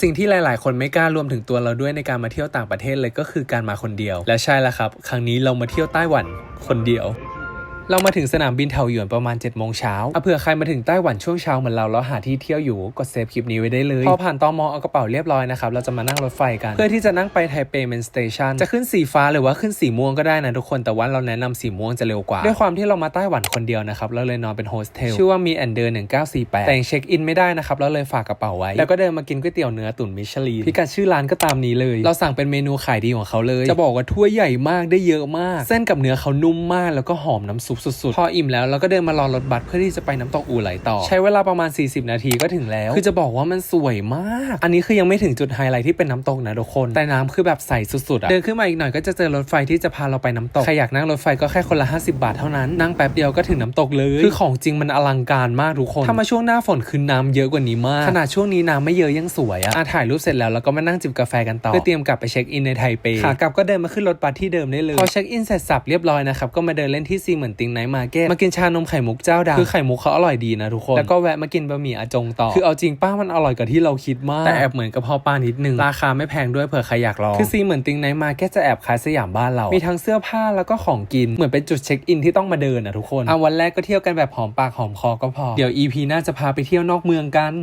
สิ่งที่หลาย ๆ คนไม่กล้ารวมถึงตัวเราด้วยในการมาเที่ยวต่างประเทศเลยก็คือการมาคนเดียว และใช่แล้วครับ ครั้งนี้เรามาเที่ยวไต้หวันคนเดียว เรามาถึงสนามบินเทาหยวนประมาณ7จ็ดโมงเช้าอะเผื่อใครมาถึงไต้หวันช่วงเช้าเหมือนเราแล้วหาที่เที่ยวอยู่กดเซฟคลิปนี้ไว้ได้เลย พอผ่านตอมอเอากระเป๋าเรียบร้อยนะครับเราจะมานั่งรถไฟกัน เพื่อที่จะนั่งไปไทเปเมนสเตชันจะขึ้นสีฟ้าหรือว่าขึ้นสีม่วงก็ได้นะทุกคนแต่ว่าเราแนะนำสีม่วงจะเร็วกว่า ด้วยความที่เรามาไต้หวันคนเดียวนะครับเราเลยนอนเป็นโฮสเทลชื่อว่ามีแอนเดอร์1948แต่งเช็คอินไม่ได้นะครับเราเลยฝากกระเป๋าไว้ แล้วก็เดินมากินก๋วยเตี๋ยวเนื้อตุ๋นมิชลีนพิกัดชื่อร้านก็ตามนี้เลย เราสั่งเป็นเมนูขายดีของเขาเลย จะบอกว่าถ้วยใหญ่มากได้เยอะมาก เส้นกับเนื้อเขานุ่มมากแล้วก็หอมน้ำซุปสุดๆ พออิ่มแล้วเราก็เดินมารอรถบัสเพื่อที่จะไปน้ำตกอู่ไหลต่อ ใช้เวลาประมาณ 40 นาทีก็ถึงแล้ว คือจะบอกว่ามันสวยมาก อันนี้คือยังไม่ถึงจุดไฮไลท์ที่เป็นน้ำตกนะทุกคน แต่น้ำคือแบบใสสุดๆอะเดินขึ้นมาอีกหน่อยก็จะเจอรถไฟที่จะพาเราไปน้ำตกใครอยากนั่งรถไฟก็แค่คนละ 50 บาทเท่านั้นนั่งแป๊บเดียวก็ถึงน้ำตกเลยคือของจริงมันอลังการมากทุกคนถ้ามาช่วงหน้าฝนคือน้ำเยอะกว่านี้มากขนาดช่วงนี้น้ำไม่เยอะยังสวยอะอะถ่ายรูปเสร็จแล้วเราก็มานั่งจิบกาแฟกันต่อเพื่อเตรียมกลับไปเช็คอินในไทเปขากลับก็เดินมาขึ้นรถบัสที่เดิมได้เลยพอเช็คอินเสร็จสับเรียบร้อยนะครับก็มาเดินเล่นที่ซีเหมือนติงไนท์มาร์เก็ตมากินชานมไข่มุกเจ้าดังคือไข่มุกเขาอร่อยดีนะทุกคน แล้วก็แวะมากินบะหมี่อาจงต่อ คือเอาจริงป้ามันอร่อยกว่าที่เราคิดมาก แต่แอบเหมือนกระเพาะปลานิดนึง ราคาไม่แพงด้วยเผื่อใครอยากลอง คือซีเหมือนติงไนท์มาร์เก็ตจะแอบคล้ายสยามบ้านเรา มีทั้งเสื้อผ้าแล้วก็ของกิน เหมือนเป็นจุดเช็คอินที่ต้องมาเดินอะทุกคนอะวันแรกก็เที่ยวกันแบบหอมปากหอมคอก็พอ เดี๋ยว EP หน่าจะพาไปเที่ยวนอกเมืองกัน